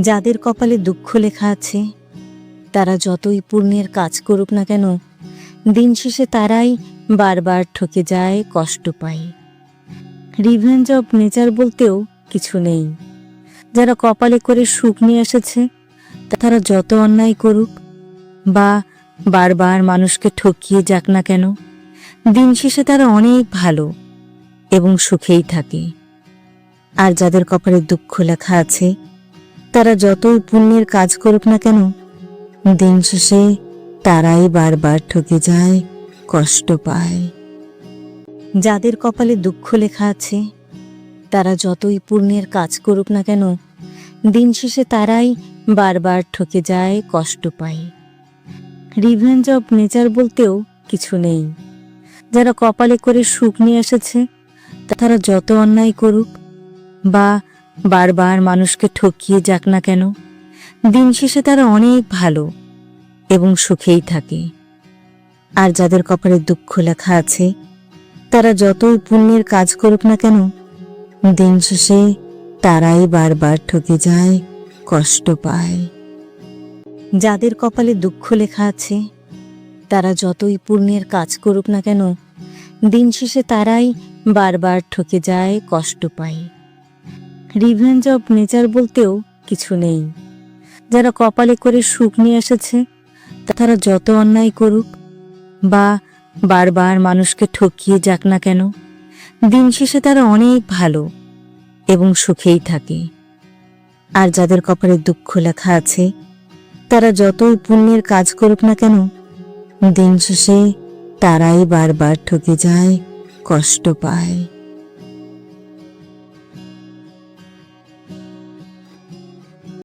যাদের কপালে দুঃখ লেখা আছে, তারা যতই পুণ্যের কাজ করুক না কেন, দিন শেষে তারাই বারবার ঠকে যায়, কষ্ট পায়। রিভেঞ্জ অব নেচার বলতেও কিছু নেই। যারা কপালে করে সুখ নিয়ে এসেছে, তারা যত অন্যায় করুক বা বারবার মানুষকে ঠকিয়ে যাক না কেন, দিন শেষে তারা অনেক ভালো এবং সুখেই থাকে। আর যাদের কপালে দুঃখ লেখা আছে তারা যতই পুণ্যের কাজ করুক না কেন, দিন শেষে তারাই বারবার ঠকে যায়, কষ্ট পায়। যাদের কপালে দুঃখ লেখা আছে, তারা যতই পুণ্যের কাজ করুক না কেন, দিন শেষে তারাই বারবার ঠকে যায়, কষ্ট পায়। রিভেঞ্জ অব নেচার বলতেও কিছু নেই। যারা কপালে করে সুখ নিয়ে এসেছে, তারা যত অন্যায় করুক বা বারবার মানুষকে ঠকিয়ে যাক না কেন, দিন শেষে তারা অনেক ভালো এবং সুখেই থাকে। আর যাদের কপালে দুঃখ লেখা আছে, তারা যতই পুণ্যের কাজ করুক না কেন, দিন শেষে তারাই বারবার ঠকে যায়, কষ্ট পায়। যাদের কপালে দুঃখ লেখা আছে, তারা যতই পুণ্যের কাজ করুক না কেন, দিন শেষে তারাই বারবার ঠকে যায়, কষ্ট পায়। রিভেঞ্জ অব নেচার বলতেও কিছু নেই। যারা কপালে করে সুখ নিয়ে এসেছে, তারা যত অন্যায় করুক বা বারবার মানুষকে ঠকিয়ে যাক না কেন, দিন শেষে তারা অনেক ভালো এবং সুখেই থাকে। আর যাদের কপালে দুঃখ লেখা আছে, তারা যতই পুণ্যের কাজ করুক না কেন, দিন শেষে তারাই বারবার ঠকে যায়, কষ্ট পায়।